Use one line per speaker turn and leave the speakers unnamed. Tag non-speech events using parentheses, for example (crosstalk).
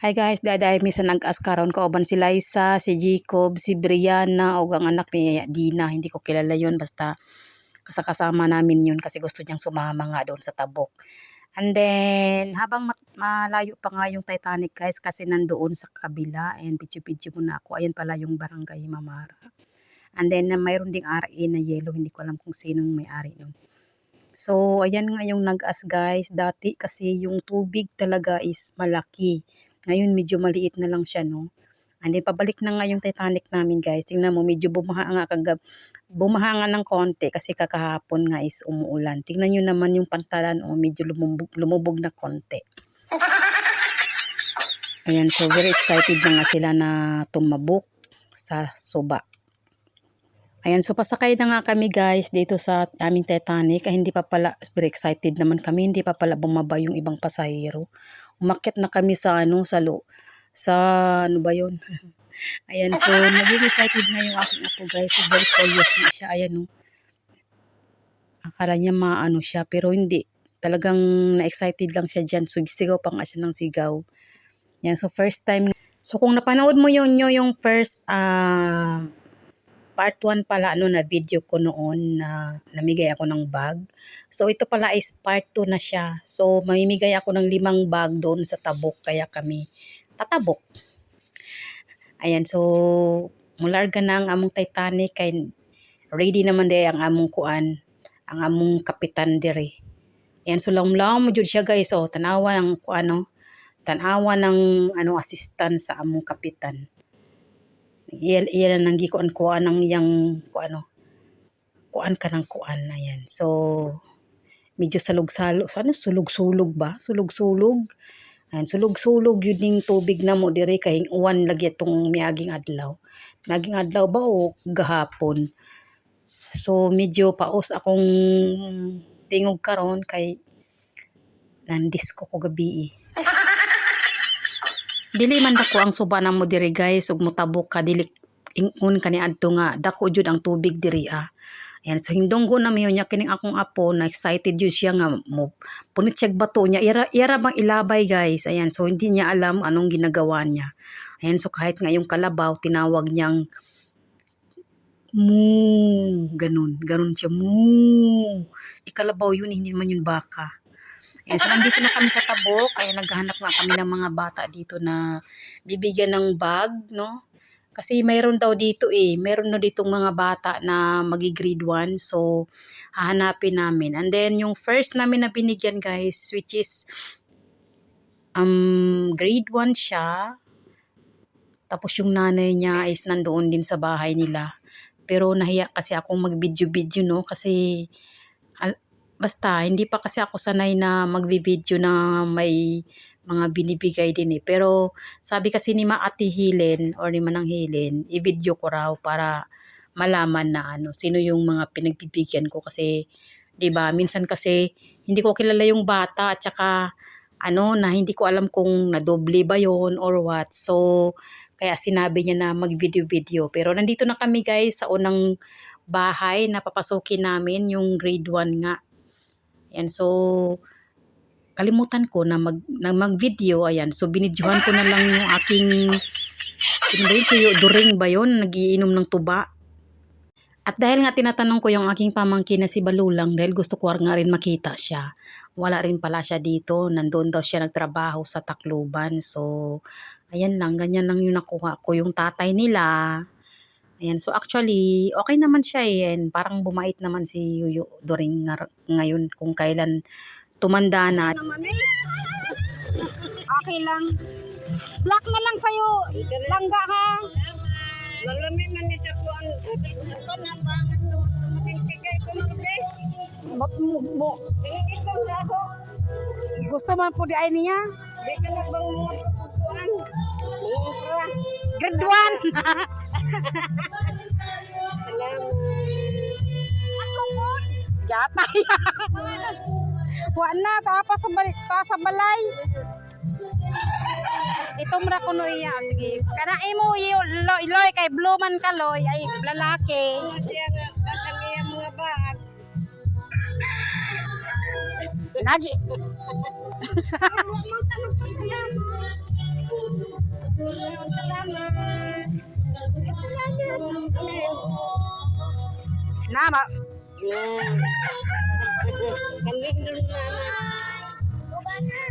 Hi guys, daday mi sa nag-as karon kauban si Liza, si Jacob, si Brianna o ang anak ni Dina. Hindi ko kilala yon basta kasakasama namin yun kasi gusto niyang sumama nga doon sa Tabok. And then, habang malayo pa nga yung Titanic guys kasi nandoon sa kabila and video-video muna ako. Ayan pala yung barangay Mamara. And then, na mayroon ding RA na yellow. Hindi ko alam kung sinong may-ari nun. So, ayan nga yung nag-as guys. Dati kasi yung tubig talaga is malaki. Ngayon medyo maliit na lang siya no. And then pabalik na nga yung Titanic namin guys. Tingnan mo medyo bumaha nga kagab bumaha nga ng konti kasi kakahapon nga is umuulan. Tingnan nyo naman yung pantalan o medyo lumubog, lumubog na konti. Ayan, so very excited na nga sila na tumabok sa suba. Ayan, so pasakay na nga kami guys dito sa aming Titanic. Ay, hindi pa pala, very excited naman kami, hindi pa pala bumaba yung ibang pasahero. Umakyat na kami sa ano, sa lo, sa ano ba yun? (laughs) Ayan, so naging excited na yung aking apo guys. So very curious na siya. Ayan, no. Akala niya maano siya, pero hindi. Talagang na-excited lang siya dyan. So sigaw pa nga siya ng sigaw. Yan, so first time. So kung napanood mo yun, yung first ah part 1 pala ano na video ko noon na namigay ako ng bag. So ito pala is part 2 na siya. So mamimigay ako ng limang bag doon sa Tabok kaya kami tatabok. Ayan so mularga na ang among Titanic kay ready naman day ang among kuan ang among kapitan dire. Ayan so lang mo jud siya guys oh tanawa ng kuano tanawa ng ano assistant sa among kapitan iyan iyan ang gikuan kuan ng yang kuano kuan ka ng kuan na yan. So medyo salog-salog so, ano sulog-sulog ba? Sulog-sulog Ayan, sulog-sulog yun yung tubig na mo dire kay uwan lagi itong miaging adlaw. Miaging adlaw ba o gahapon? So medyo paos akong tingog karon kay nandisco ko gabi eh. (laughs) dili man dako ang suba na mo diri guys ug motabok ka dili ingon kani adto nga dako jud ang tubig diri ah. Ayan, so hindonggo na miyo niya kining akong apo na excited jud siya nga mo punit siya bato niya. Ira, ira bang ilabay guys? Ayan so hindi niya alam anong ginagawa niya. Ayan so kahit nga yung kalabaw tinawag niyang mu ganun ganun siya mu ikalabaw yun hindi man yun baka Ayan, so nandito na kami sa Tabok, kaya naghahanap nga kami ng mga bata dito na bibigyan ng bag, no? Kasi mayroon daw dito eh, mayroon na ditong mga bata na magi-grade 1, so hahanapin namin. And then yung first namin na binigyan guys, which is um, grade 1 siya, tapos yung nanay niya is nandoon din sa bahay nila. Pero nahiya kasi akong mag-video-video, no? Kasi basta hindi pa kasi ako sanay na magbi-video na may mga binibigay din eh. Pero sabi kasi ni Maati Hilen or ni Manang Hilen, i-video ko raw para malaman na ano, sino yung mga pinagbibigyan ko kasi 'di ba minsan kasi hindi ko kilala yung bata at saka ano na hindi ko alam kung nadoble ba yon or what. So kaya sinabi niya na mag-video-video. Pero nandito na kami guys sa unang bahay na papasukin namin yung grade 1 nga. Yan, so kalimutan ko na mag na mag-video ayan. So binidyohan ko na lang yung aking sino ba yun? During ba yun? Nagiinom ng tuba. At dahil nga tinatanong ko yung aking pamangkin na si Balulang dahil gusto ko nga rin makita siya. Wala rin pala siya dito. Nandun daw siya nagtrabaho sa Tacloban. So, ayan lang. Ganyan lang yung nakuha ko. Yung tatay nila. Ayan. So, actually, okay naman siya eh. And parang bumait naman si Yuyo During nga- ngayon kung kailan tumanda na.
naman eh. Okay lang. Black na lang sa'yo. Langga ha.
Lalami man ni sa kuan. Ko na bangat mo. Matingtigay ko magde.
Mot mo mo.
Ikaw na ako.
Gusto man po di ay niya.
Di ka na bang mga. Mura.
Grade 1. (laughs)
Salamat.
Yatay. Wa na tapos sa balik ta sa balay. Ito mra kuno iya sige. Kana imo loy loy kay blue man ka loy ay lalaki.
Siya nga kakaniya mga bag.
Lagi. (laughs)
Salamat. Salamat. Amen.
Na, ma
Nah. Kan lindung na na.